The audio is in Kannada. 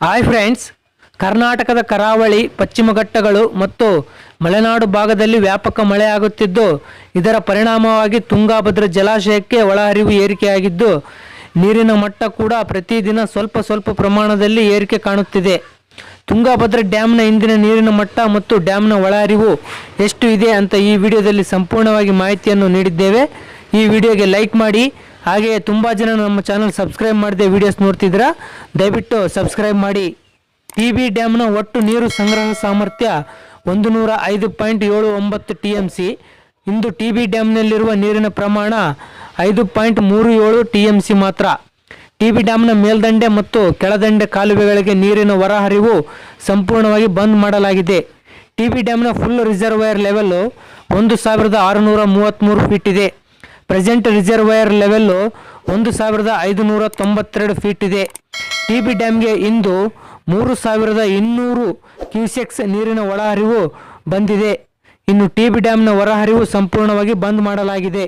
ಹಾಯ್ ಫ್ರೆಂಡ್ಸ್ ಕರ್ನಾಟಕದ ಕರಾವಳಿ, ಪಶ್ಚಿಮ ಘಟ್ಟಗಳು ಮತ್ತು ಮಲೆನಾಡು ಭಾಗದಲ್ಲಿ ವ್ಯಾಪಕ ಮಳೆಯಾಗುತ್ತಿದ್ದು ಇದರ ಪರಿಣಾಮವಾಗಿ ತುಂಗಾಭದ್ರ ಜಲಾಶಯಕ್ಕೆ ಒಳಹರಿವು ಏರಿಕೆಯಾಗಿದ್ದು, ನೀರಿನ ಮಟ್ಟ ಕೂಡ ಪ್ರತಿದಿನ ಸ್ವಲ್ಪ ಸ್ವಲ್ಪ ಪ್ರಮಾಣದಲ್ಲಿ ಏರಿಕೆ ಕಾಣುತ್ತಿದೆ. ತುಂಗಾಭದ್ರ ಡ್ಯಾಮ್ನ ಇಂದಿನ ನೀರಿನ ಮಟ್ಟ ಮತ್ತು ಡ್ಯಾಮ್ನ ಒಳಹರಿವು ಎಷ್ಟು ಇದೆ ಅಂತ ಈ ವಿಡಿಯೋದಲ್ಲಿ ಸಂಪೂರ್ಣವಾಗಿ ಮಾಹಿತಿಯನ್ನು ನೀಡಿದ್ದೇವೆ. ಈ ವಿಡಿಯೋಗೆ ಲೈಕ್ ಮಾಡಿ ಹಾಗೆಯೇ ತುಂಬ ಜನ ನಮ್ಮ ಚಾನಲ್ ಸಬ್ಸ್ಕ್ರೈಬ್ ಮಾಡದೆ ವಿಡಿಯೋಸ್ ನೋಡ್ತಿದ್ದೀರಾ? ದಯವಿಟ್ಟು ಸಬ್ಸ್ಕ್ರೈಬ್ ಮಾಡಿ. ಟಿ ಬಿ ಡ್ಯಾಮ್ನ ಒಟ್ಟು ನೀರು ಸಂಗ್ರಹ ಸಾಮರ್ಥ್ಯ ಒಂದು ನೂರ ಐದು ಪಾಯಿಂಟ್ ಏಳು ಒಂಬತ್ತು ಟಿ ಎಂ ಸಿ ಇಂದು ಟಿ ಬಿ ಡ್ಯಾಮ್ನಲ್ಲಿರುವ ನೀರಿನ ಪ್ರಮಾಣ ಐದು ಪಾಯಿಂಟ್ ಮೂರು ಏಳು ಟಿ ಎಂ ಸಿ ಮಾತ್ರ. ಟಿ ಬಿ ಡ್ಯಾಮ್ನ ಮೇಲ್ದಂಡೆ ಮತ್ತು ಕೆಳದಂಡೆ ಕಾಲುವೆಗಳಿಗೆ ನೀರಿನ ಹೊರಹರಿವು ಸಂಪೂರ್ಣವಾಗಿ ಬಂದ್ ಮಾಡಲಾಗಿದೆ. ಟಿ ಬಿ ಡ್ಯಾಮ್ನ ಫುಲ್ ರಿಸರ್ವೈರ್ ಲೆವೆಲ್ಲು ಒಂದು ಸಾವಿರದ ಆರುನೂರ ಮೂವತ್ತ್ಮೂರು ಫೀಟ್ ಇದೆ. ಪ್ರೆಸೆಂಟ್ ರಿಸರ್ವೈರ್ ಲೆವೆಲ್ಲು ಒಂದು ಸಾವಿರದ ಐದುನೂರ ತೊಂಬತ್ತೆರಡು ಫೀಟ್ ಇದೆ. ಟಿ ಬಿ ಡ್ಯಾಮ್ಗೆ ಇಂದು ಮೂರು ಸಾವಿರದ ಇನ್ನೂರು ಕ್ಯೂಸೆಕ್ಸ್ ನೀರಿನ ಒಳಹರಿವು ಬಂದಿದೆ. ಇನ್ನು ಟಿ ಬಿ ಡ್ಯಾಮ್ನ ಹೊರಹರಿವು ಸಂಪೂರ್ಣವಾಗಿ ಬಂದ್ ಮಾಡಲಾಗಿದೆ.